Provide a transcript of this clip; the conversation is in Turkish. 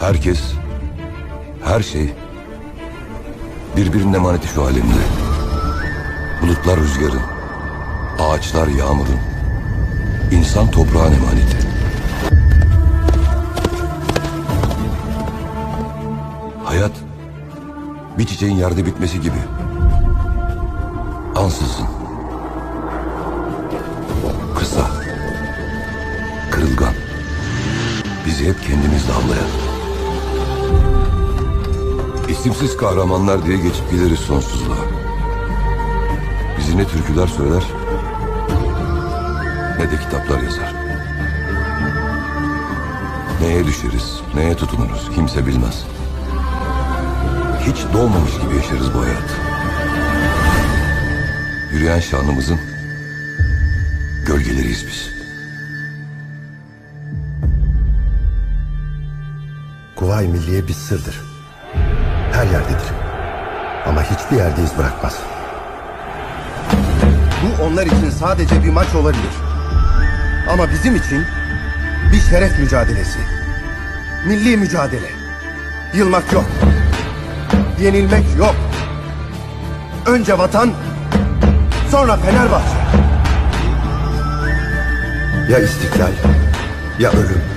Herkes, her şey birbirinin emaneti şu alemde. Bulutlar rüzgarın, ağaçlar yağmurun, insan toprağın emaneti. Hayat bir çiçeğin yerde bitmesi gibi. Ansızın. Kısa. Kırılgan. Bizi hep kendimizle avlayan. İsimsiz kahramanlar diye geçip gideriz sonsuzluğa. Bizi ne türküler söyler ne de kitaplar yazar. Neye düşeriz, neye tutunuruz kimse bilmez. Hiç doğmamış gibi yaşarız bu hayatı. Yürüyen şanımızın gölgeleriyiz biz. Kuvayi Milliye bir sırdır. Her yerdedir. Ama hiçbir yerde iz bırakmaz. Bu onlar için sadece bir maç olabilir. Ama bizim için bir şeref mücadelesi. Milli mücadele. Yılmak yok. Yenilmek yok. Önce vatan, sonra Fenerbahçe. Ya istiklal, ya ölüm.